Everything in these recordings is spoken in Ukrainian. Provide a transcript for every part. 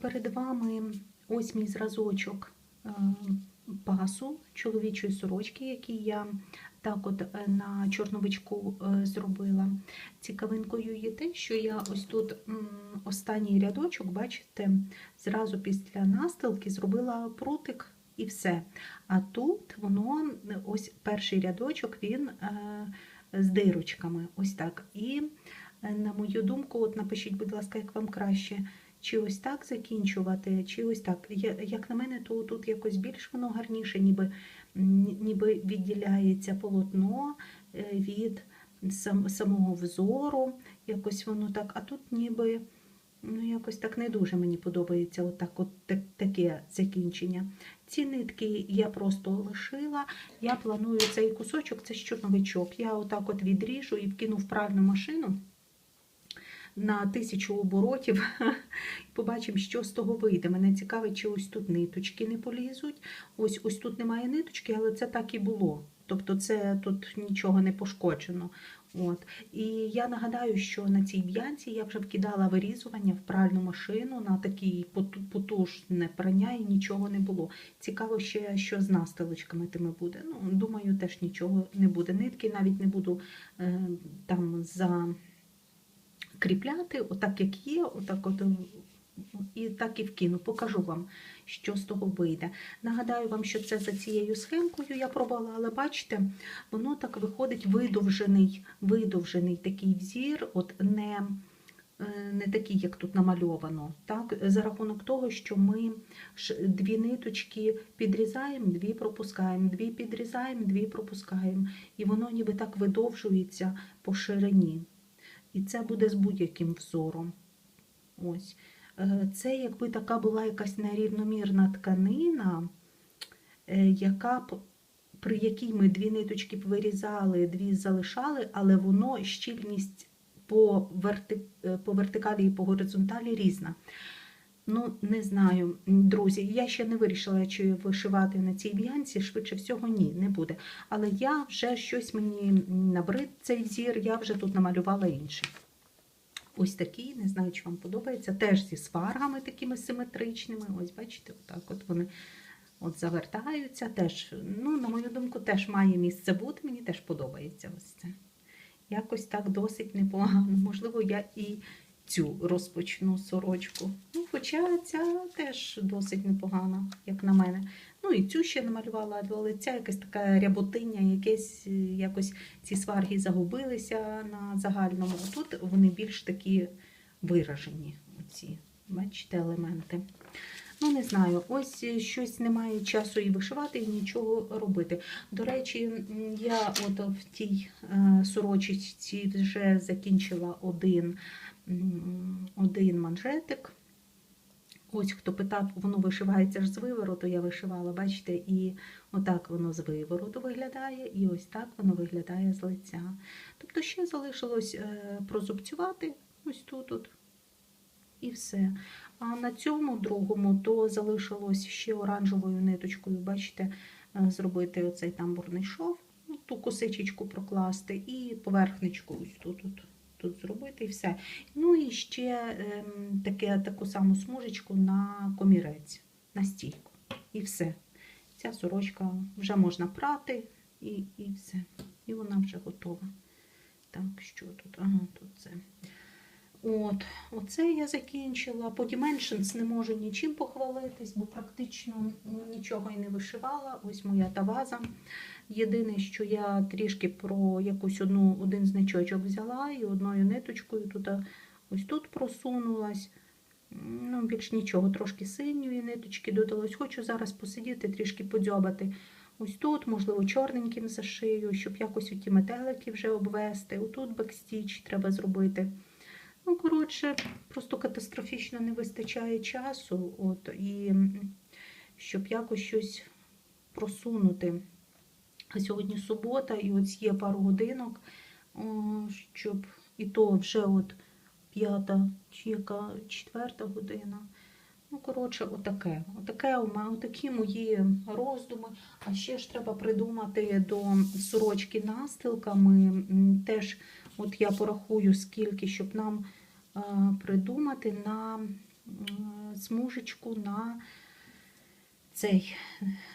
Перед вами ось мій зразочок е, пасу чоловічої сорочки, який я так от е, на чорновичку е, зробила. Цікавинкою є те, що я ось тут останній рядочок, бачите, зразу після настилки зробила прутик і все. А тут воно ось перший рядочок він з дирочками. Ось так. І на мою думку, от напишіть, будь ласка, як вам краще. Чи ось так закінчувати, чи ось так. Як на мене, то тут якось більш воно гарніше, ніби, ніби відділяється полотно е, від самого взору. Якось воно так, а тут ніби ну, якось так не дуже мені подобається отак, от так- таке закінчення. Ці нитки я просто лишила. Я планую цей кусочок, це ж чорновичок. Я отак от відріжу і вкину в пральну машину на тисячу оборотів. І побачимо, що з того вийде. Мене цікавить, чи ось тут ниточки не полізуть. Ось ось тут немає ниточки, але це так і було. Тобто це тут нічого не пошкоджено. От. І я нагадаю, що на цій б'янці я вже вкидала вирізування в пральну машину на поту- потужне прання і нічого не було. Цікаво ще, що з настилочками тими буде. Ну, думаю, теж нічого не буде. Нитки навіть не буду е, там закріпляти, отак як є, отак от. І так і вкину, покажу вам, що з того вийде. Нагадаю вам, що це за цією схемкою я пробувала, але бачите, воно так виходить видовжений, видовжений такий взір, от не, е, не такий, як тут намальовано. Так? За рахунок того, що ми дві ниточки підрізаємо, дві пропускаємо, дві підрізаємо, дві пропускаємо. І воно ніби так видовжується по ширині. І це буде з будь-яким взором. Ось. Е, Це якби така була якась нерівномірна тканина, е, яка б- при якій ми дві ниточки вирізали, дві залишали, але воно щільність по, верти, е, по вертикалі і по горизонталі різна. Ну, не знаю, друзі, я ще не вирішила, чи вишивати на цій б'янці, швидше всього, ні, не буде. Але я вже щось мені набрид цей зір, я вже тут намалювала інший. Ось такий, не знаю, чи вам подобається, теж зі сваргами такими симетричними. Ось, бачите, отак от вони от завертаються. Теж, ну, на мою думку, теж має місце бути. Мені теж подобається ось це. Якось так досить непогано. Можливо, я і цю розпочну сорочку. Ну, хоча ця теж досить непогана, як на мене. Ну і цю ще намалювала, але ця якась така ряботиня, якесь е, якось ці сварги загубилися на загальному. Тут вони більш такі виражені, оці, бачите, елементи. Ну, не знаю, ось щось немає часу і вишивати, і нічого робити. До речі, я от в тій е, сорочці вже закінчила один, один манжетик. Ось хто питав, воно вишивається ж з вивороту, я вишивала, бачите, і отак воно з вивороту виглядає, і ось так воно виглядає з лиця. Тобто ще залишилось е, прозубцювати ось тут, от, і все. А на цьому другому то залишилось ще оранжевою ниточкою, бачите, е, зробити оцей тамбурний шов, ну, ту косичечку прокласти і поверхничку ось тут. от тут зробити і все. Ну і ще ем, таке, таку саму смужечку на комірець, на стійку. І все. Ця сорочка вже можна прати і, і все. І вона вже готова. Так, що тут? Ага, тут це. От, оце я закінчила. По Dimensions не можу нічим похвалитись, бо практично нічого і не вишивала. Ось моя таваза. Єдине, що я трішки про якусь одну, один значочок взяла і одною ниточкою тут ось тут просунулась. Ну, більш нічого, трошки синьої ниточки додалось. Хочу зараз посидіти, трішки подзьобати. Ось тут, можливо, чорненьким зашию, щоб якось ті метелики вже обвести. Отут бекстіч треба зробити. Ну, коротше, просто катастрофічно не вистачає часу, от, і щоб якось щось просунути. А сьогодні субота, і ось є пару годинок, щоб і то вже от п'ята чи яка четверта година. Ну, коротше, отаке. Отаке у мене, отакі мої роздуми. А ще ж треба придумати до сорочки настилками. Теж От я порахую, скільки, щоб нам е, придумати на смужечку на цей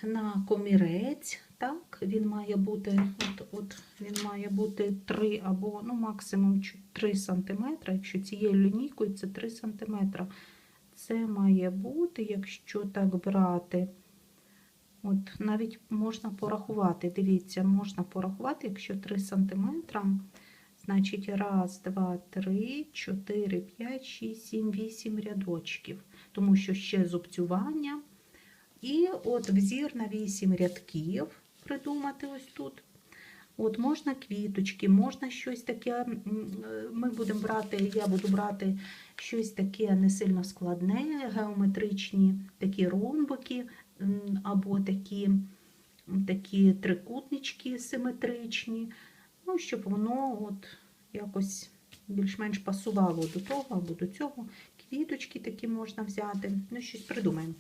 на комірець. Так, він має бути, от, от він має бути 3 або ну, максимум 3 см. Якщо цією лінійкою це 3 см. Це має бути, якщо так брати. От навіть можна порахувати. Дивіться, можна порахувати, якщо 3 см, значить раз, два, три, 4, 5, 6, 7, 8 рядочків. Тому що ще зубцювання. І от взір на 8 рядків придумати ось тут. От можна квіточки, можна щось таке. е, Ми будемо брати, я буду брати щось таке не сильно складне, геометричні такі ромбики, або такі, такі трикутнички симетричні. Ну, щоб воно от якось більш-менш пасувало до того або до цього. Квіточки такі можна взяти. Ну, щось придумаємо.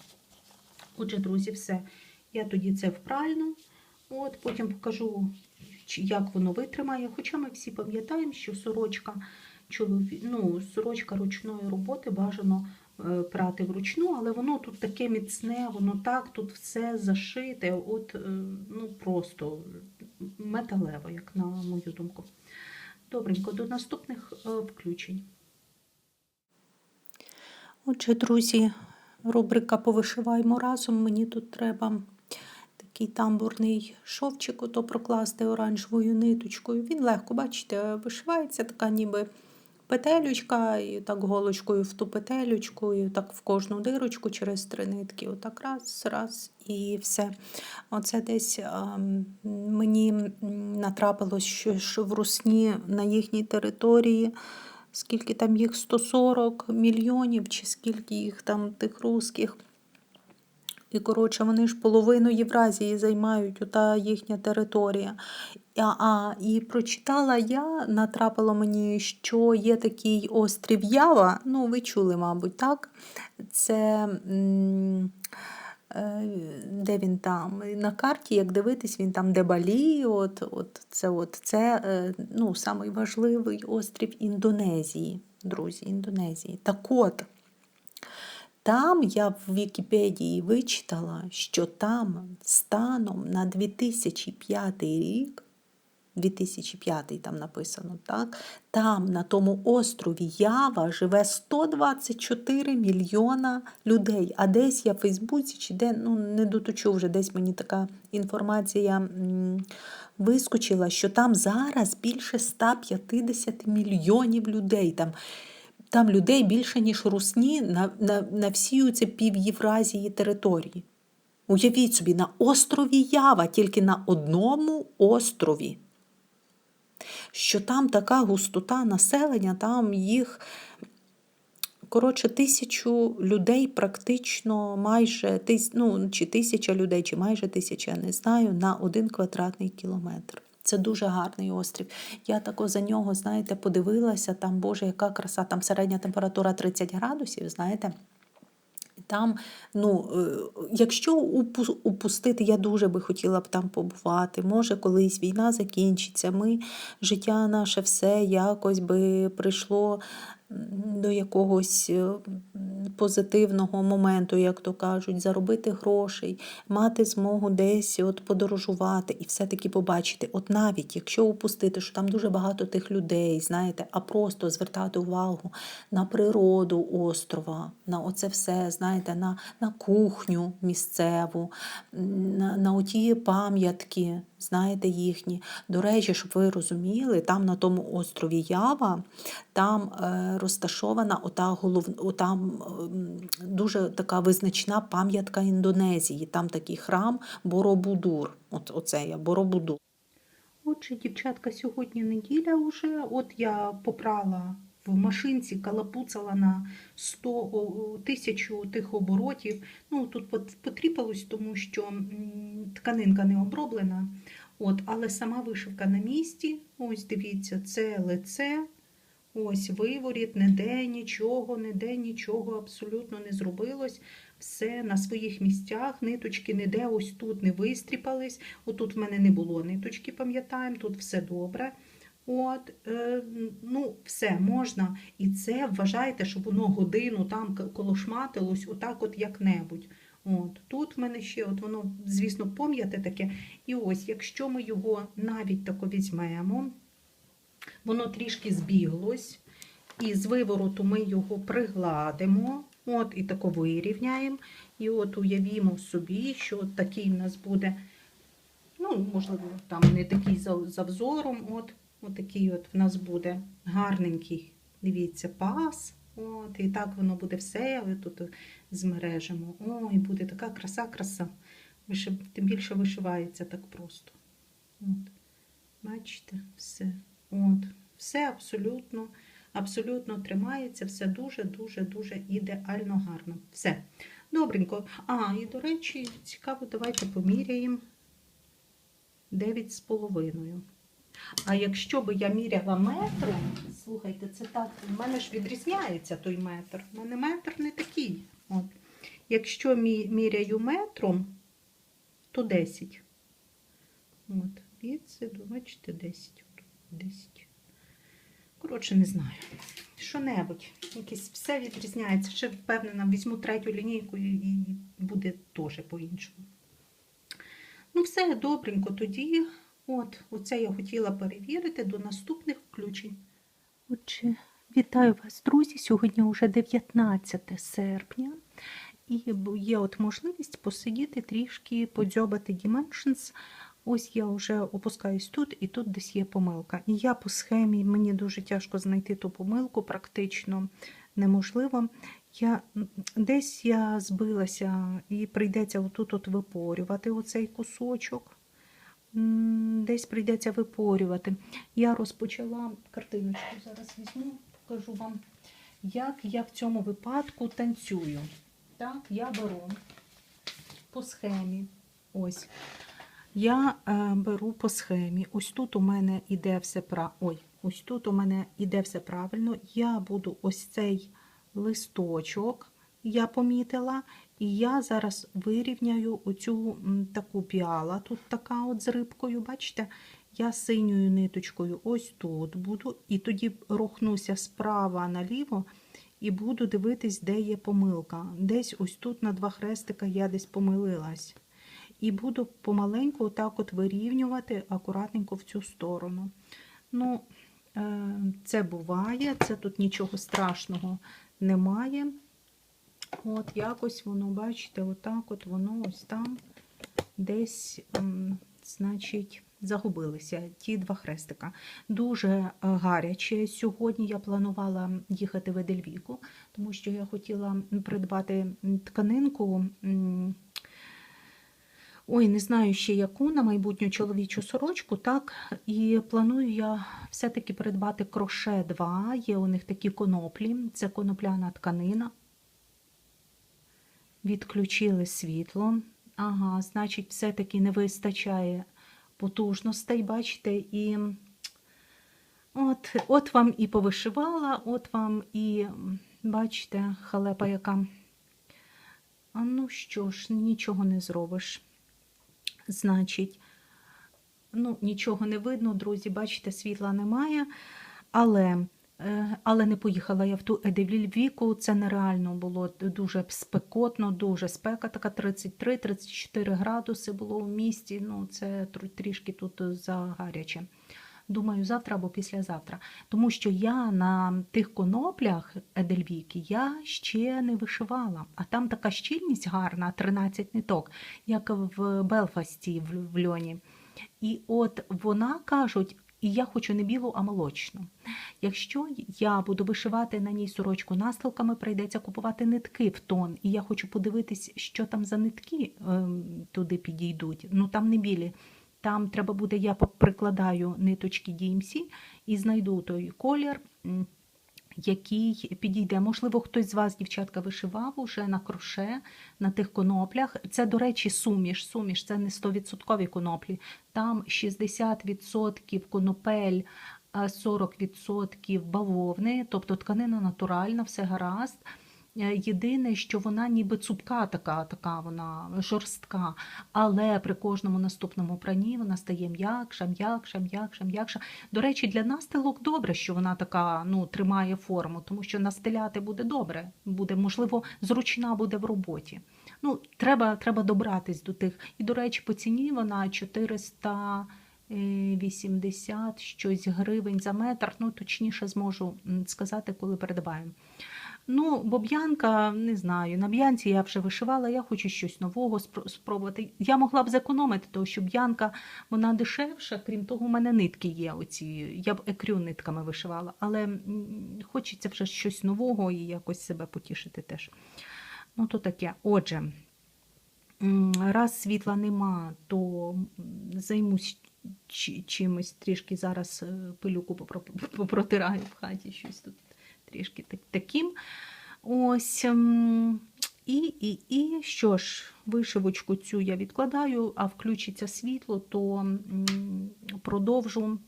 Отже, друзі, все. Я тоді це в пральну. От, потім покажу, як воно витримає. Хоча ми всі пам'ятаємо, що сорочка, чолові... ну, сорочка ручної роботи бажано прати вручну, але воно тут таке міцне, воно так, тут все зашите, от, е, ну, просто металево, як на мою думку. Добренько, до наступних е, включень. Отже, друзі, рубрика Повишиваємо разом. Мені тут треба такий тамбурний шовчик, ото прокласти оранжевою ниточкою. Він легко, бачите, вишивається така ніби петелючка, і так голочкою в ту петелючку, і так в кожну дирочку через три нитки. Отак раз, раз і все. Оце десь а, мені натрапилось, що ж в Русні на їхній території скільки там їх 140 мільйонів, чи скільки їх там тих русських. І, коротше, вони ж половину Євразії займають, ота їхня територія. А, а і прочитала я, натрапило мені, що є такий острів Ява. Ну, ви чули, мабуть, так? Це. м, е, Де він там? На карті, як дивитись, він там де Балі, от, от це, от, це е, ну, самий острів Індонезії, друзі, Індонезії. Так от, там я в Вікіпедії вичитала, що там станом на 2005 рік, 2005 там написано, так? Там на тому острові Ява живе 124 мільйона людей. А десь я в Фейсбуці чи де, ну не доточу вже, десь мені така інформація вискочила, що там зараз більше 150 мільйонів людей. Там там людей більше, ніж русні на, на, на всій оці пів Євразії території. Уявіть собі, на острові Ява, тільки на одному острові. Що там така густота населення, там їх, коротше, тисячу людей практично майже, ну, чи тисяча людей, чи майже тисяча, я не знаю, на один квадратний кілометр. Це дуже гарний острів. Я тако за нього, знаєте, подивилася, там, Боже, яка краса, там середня температура 30 градусів, знаєте. Там, ну, е, якщо упустити, я дуже би хотіла б там побувати. Може, колись війна закінчиться, ми, життя наше все якось би прийшло до якогось е, позитивного моменту, як то кажуть, заробити грошей, мати змогу десь от подорожувати і все-таки побачити. От навіть якщо упустити, що там дуже багато тих людей, знаєте, а просто звертати увагу на природу острова, на оце все, знаєте, на, на кухню місцеву, на, на оті пам'ятки, знаєте, їхні. До речі, щоб ви розуміли, там на тому острові Ява, там е, розташована ота голов... ота, дуже така визначна пам'ятка Індонезії. Там такий храм Боробудур. От, оце я, Боробудур. Отже, дівчатка, сьогодні неділя вже. От я попрала в машинці, калапуцала на 100 тисячу тих оборотів. Ну, тут пот- потріпалось, тому що тканинка не оброблена. От, але сама вишивка на місці. Ось дивіться, це лице. Ось виворіт, ніде нічого, ніде нічого абсолютно не зробилось. Все на своїх місцях, ниточки ніде ось тут не вистріпались. Отут в мене не було ниточки, пам'ятаємо, тут все добре. От, е, ну, все можна. І це вважайте, що воно годину там колошматилось, отак от як-небудь. От, тут в мене ще, от воно, звісно, пом'яте таке. І ось, якщо ми його навіть тако візьмемо, воно трішки збіглось, і з вивороту ми його пригладимо, от, і тако вирівняємо. І от уявімо собі, що такий в нас буде, ну, можливо, там не такий за, за взором, от, от такий от в нас буде гарненький, дивіться, пас. От, і так воно буде все, ви тут змережемо. Ой, буде така краса, краса. Вишив... Тим більше вишивається так просто. От. Бачите, все. От. Все абсолютно, абсолютно тримається, все дуже-дуже дуже ідеально гарно. Все. Добренько. А, і до речі, цікаво, давайте поміряємо 9,5. А якщо би я міряла метром, слухайте, це так, в мене ж відрізняється той метр. У мене метр не такий. От. Якщо міряю метром, то 10. От, від це, бачите, 10. 10. Коротше, не знаю. Що-небудь. Якесь все відрізняється. Ще впевнена, візьму третю лінійку і буде теж по-іншому. Ну, все добренько тоді. От, оце я хотіла перевірити до наступних включень. Отже, вітаю вас, друзі. Сьогодні вже 19 серпня. І є от можливість посидіти трішки, подзьобати Dimensions. Ось я вже опускаюсь тут, і тут десь є помилка. І я по схемі, мені дуже тяжко знайти ту помилку, практично неможливо. Я, десь я збилася і прийдеться отут от випорювати оцей кусочок. Десь прийдеться випорювати. Я розпочала картиночку, зараз візьму, покажу вам, як я в цьому випадку танцюю. Так, я беру по схемі. Ось. Я е, беру по схемі. Ось тут у мене іде все пра... Ой, ось тут у мене іде все правильно. Я буду ось цей листочок, я помітила, і я зараз вирівняю оцю таку піала. Тут така от з рибкою, бачите? Я синьою ниточкою ось тут буду, і тоді рухнуся справа наліво і буду дивитись, де є помилка. Десь ось тут на два хрестика я десь помилилась. І буду помаленьку отак от вирівнювати акуратненько в цю сторону. Ну, е, це буває, це тут нічого страшного немає. От якось воно, бачите, отак от воно ось там десь, значить, загубилися ті два хрестика. Дуже е, гаряче. Сьогодні я планувала їхати в Едельвіку, тому що я хотіла придбати тканинку. Ой, не знаю ще яку на майбутню чоловічу сорочку, так. І планую я все-таки придбати кроше 2. Є у них такі коноплі, це конопляна тканина. Відключили світло. Ага, значить, все-таки не вистачає потужностей, бачите, і от, от вам і повишивала, от вам і, бачите, халепа яка. А ну що ж, нічого не зробиш. Значить, ну, нічого не видно, друзі, бачите, світла немає. Але, але не поїхала я в ту Едельвіку, це нереально було дуже спекотно, дуже спека, така 33-34 градуси було в місті. Ну, це трішки тут загаряче. Думаю, завтра або післязавтра. Тому що я на тих коноплях Едельвіки я ще не вишивала. А там така щільність гарна, 13 ниток, як в Белфасті в льоні. І от вона кажуть, і я хочу не білу, а молочну. Якщо я буду вишивати на ній сорочку настилками, прийдеться купувати нитки в тон. І я хочу подивитись, що там за нитки ем, туди підійдуть. Ну там не білі. Там треба буде, я прикладаю ниточки DMC і знайду той колір, який підійде. Можливо, хтось з вас, дівчатка, вишивав уже на кроше, на тих коноплях. Це, до речі, суміш. Суміш це не 100% коноплі. Там 60% конопель, а 40% бавовни, тобто тканина натуральна, все гаразд. Е, Єдине, що вона ніби цупка така, така вона жорстка, але при кожному наступному пранні вона стає м'якша, м'якша, м'якша, м'якша. До речі, для настилок добре, що вона така ну, тримає форму, тому що настеляти буде добре, буде, можливо, зручна буде в роботі. Ну, треба, треба добратись до тих. І, до речі, по ціні вона 480 щось гривень за метр. Ну, точніше зможу сказати, коли передбаю. Ну, боб'янка, не знаю. На б'янці я вже вишивала, я хочу щось нового спробувати. Я могла б зекономити, тому що б'янка вона дешевша, крім того, у мене нитки є. Оці. Я б екрю нитками вишивала, але хочеться вже щось нового і якось себе потішити теж. Ну, то таке. Отже, раз світла нема, то займусь чимось трішки зараз е, пилюку попротираю в хаті, щось тут трішки так- таким. Ось. ем, І, і, і що ж, вишивочку цю я відкладаю, а включиться світло, то продовжу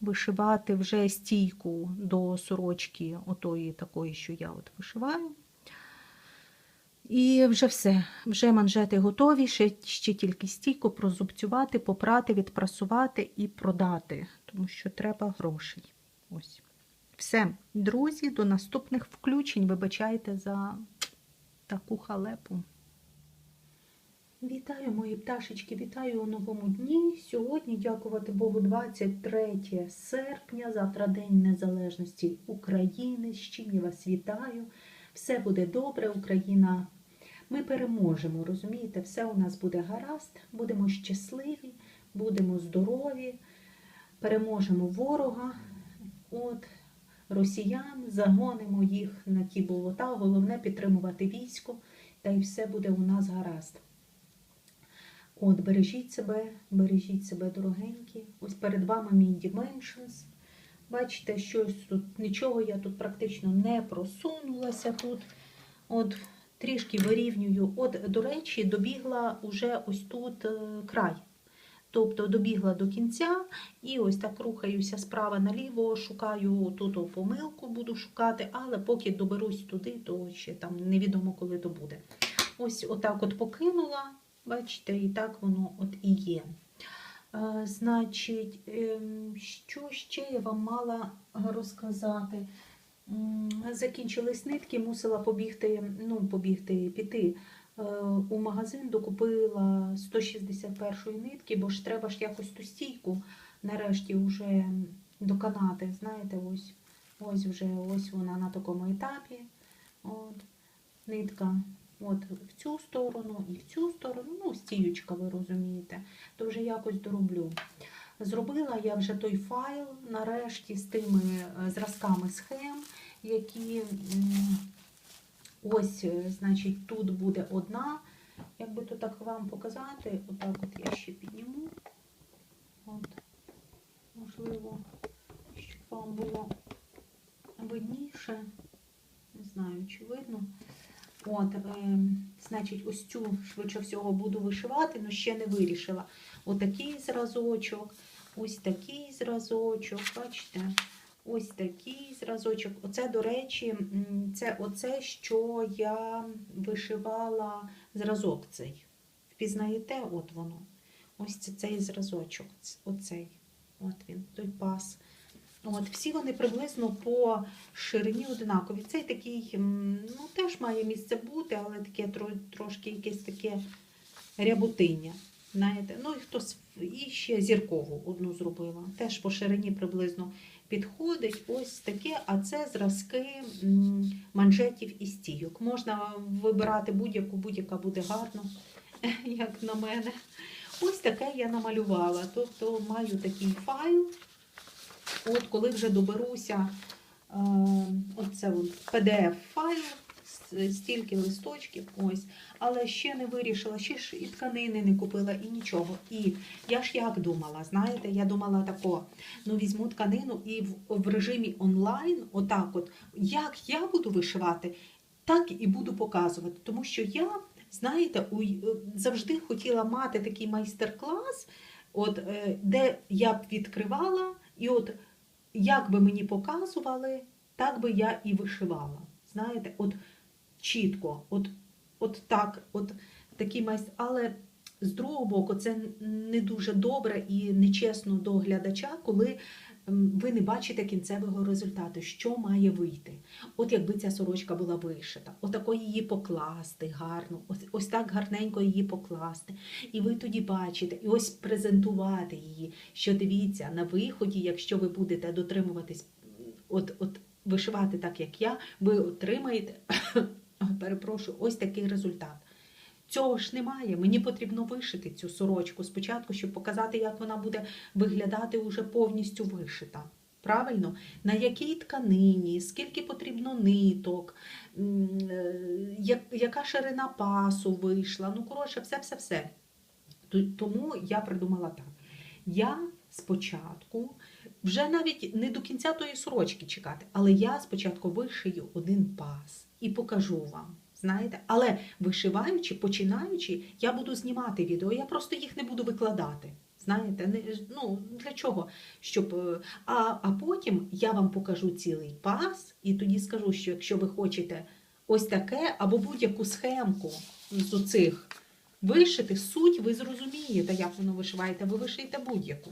вишивати вже стійку до сорочки, отої такої, що я от вишиваю. І вже все, вже манжети готові, ще, ще тільки стійку прозубцювати, попрати, відпрасувати і продати, тому що треба грошей. Ось. Все, друзі, до наступних включень. Вибачайте за таку халепу. Вітаю, мої пташечки, вітаю у новому дні. Сьогодні, дякувати Богу, 23 серпня, завтра День Незалежності України. З чим я вас вітаю. Все буде добре, Україна. Ми переможемо, розумієте, все у нас буде гаразд, будемо щасливі, будемо здорові, переможемо ворога. От, росіян, загонимо їх на ті болота. Головне підтримувати військо, та й все буде у нас гаразд. От, бережіть себе, бережіть себе, дорогенькі. Ось перед вами мій Dimensions. Бачите, щось тут, нічого я тут практично не просунулася тут. От, трішки вирівнюю. От, до речі, добігла уже ось тут е, край. Тобто добігла до кінця і ось так рухаюся справа наліво, шукаю тут помилку, буду шукати, але поки доберусь туди, то ще там невідомо, коли то буде. Ось отак от покинула, бачите, і так воно от і є. Е, Значить, ем, що ще я вам мала розказати? Закінчились нитки, мусила побігти, ну, побігти, піти у магазин, докупила 161 нитки, бо ж треба ж якось ту стійку нарешті вже доконати. Знаєте, ось, ось вже ось вона на такому етапі. От, нитка от в цю сторону і в цю сторону, ну, стіючка, ви розумієте, то вже якось дороблю. Зробила я вже той файл нарешті з тими е, зразками схем, які ось, е, значить, тут буде одна. Як би то так вам показати, отак от я ще підніму. От, можливо, щоб вам було видніше. Не знаю, чи видно. От, е, значить, ось цю швидше всього буду вишивати, але ще не вирішила. Отакий зразочок, ось такий зразочок, бачите? Ось такий зразочок. Оце, до речі, це оце, що я вишивала зразок цей. Впізнаєте, от воно. Ось це цей зразочок. Оцей. От він, той пас. От, всі вони приблизно по ширині однакові. Цей такий, ну, теж має місце бути, але таке трошки якесь таке рябутиння. Знаєте? Ну і хтось і ще зіркову одну зробила. Теж по ширині приблизно підходить. Ось таке, а це зразки манжетів і стійок. Можна вибирати будь-яку, будь-яка буде гарно, як на мене. Ось таке я намалювала. Тобто маю такий файл. От коли вже доберуся, е, оце PDF-файл, стільки листочків, ось. Але ще не вирішила, ще ж і тканини не купила, і нічого. І я ж як думала, знаєте, я думала тако, ну візьму тканину і в, в режимі онлайн, отак от, як я буду вишивати, так і буду показувати. Тому що я, знаєте, у, завжди хотіла мати такий майстер-клас, от, е, де я б відкривала, і от як би мені показували, так би я і вишивала. Знаєте, от чітко. От, от так, от такий майстер. Але з другого боку, це не дуже добре і нечесно до глядача, коли ви не бачите кінцевого результату, що має вийти. От якби ця сорочка була вишита, отако її покласти гарно, ось, ось так гарненько її покласти. І ви тоді бачите, і ось презентувати її, що дивіться, на виході, якщо ви будете дотримуватись, от, от вишивати так, як я, ви отримаєте, перепрошую, ось такий результат. Цього ж немає. Мені потрібно вишити цю сорочку спочатку, щоб показати, як вона буде виглядати уже повністю вишита. Правильно? На якій тканині, скільки потрібно ниток, е, як- яка ширина пасу вийшла. Ну, коротше, все-все-все. Тому я придумала так. Я спочатку, вже навіть не до кінця тої сорочки чекати, але я спочатку вишию один пас і покажу вам. Знаєте, але вишиваючи, починаючи, я буду знімати відео, я просто їх не буду викладати. Знаєте, не, ну для чого? Щоб, е, а, а потім я вам покажу цілий пас, і тоді скажу, що якщо ви хочете ось таке або будь-яку схемку з оцих вишити, суть ви зрозумієте, як воно вишиваєте, ви вишиєте будь-яку.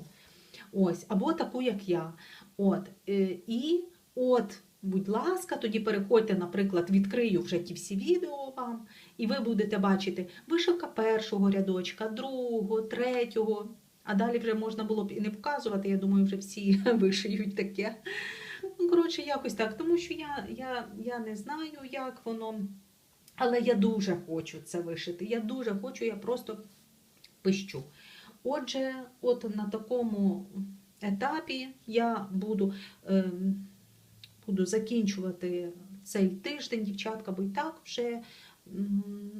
Ось, або таку, як я. От, е, і от, будь ласка, тоді переходьте, наприклад, відкрию вже ті всі відео вам, і ви будете бачити вишивка першого рядочка, другого, третього. А далі вже можна було б і не показувати, я думаю, вже всі вишиють таке. Ну, коротше, якось так. Тому що я, я, я не знаю, як воно. Але я дуже хочу це вишити. Я дуже хочу, я просто пищу. Отже, от на такому етапі я буду, ем, буду закінчувати цей тиждень, дівчатка, бо і так вже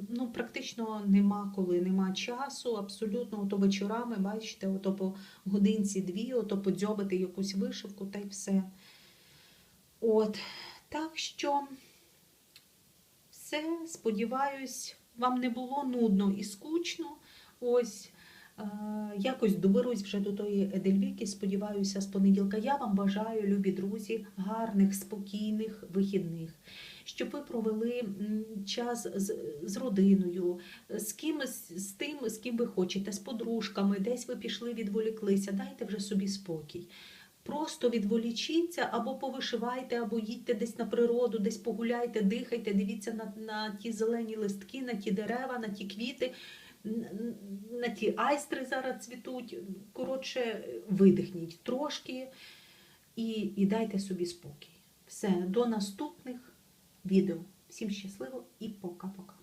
ну, практично нема коли, нема часу, абсолютно ото вечорами, бачите, ото по годинці дві, ото подзьобити якусь вишивку та й все. От, так що все, сподіваюсь, вам не було нудно і скучно. Ось. Е, Якось доберусь вже до тої Едельвіки, сподіваюся, з понеділка. Я вам бажаю, любі друзі, гарних, спокійних вихідних, щоб ви провели час з, з родиною, з кимось, з тим, з ким ви хочете, з подружками, десь ви пішли, відволіклися. Дайте вже собі спокій. Просто відволічіться або повишивайте, або їдьте десь на природу, десь погуляйте, дихайте, дивіться на, на ті зелені листки, на ті дерева, на ті квіти, на ті айстри зараз цвітуть. Коротше, видихніть трошки і, і дайте собі спокій. Все, до наступних відео. Всім щасливо і пока-пока.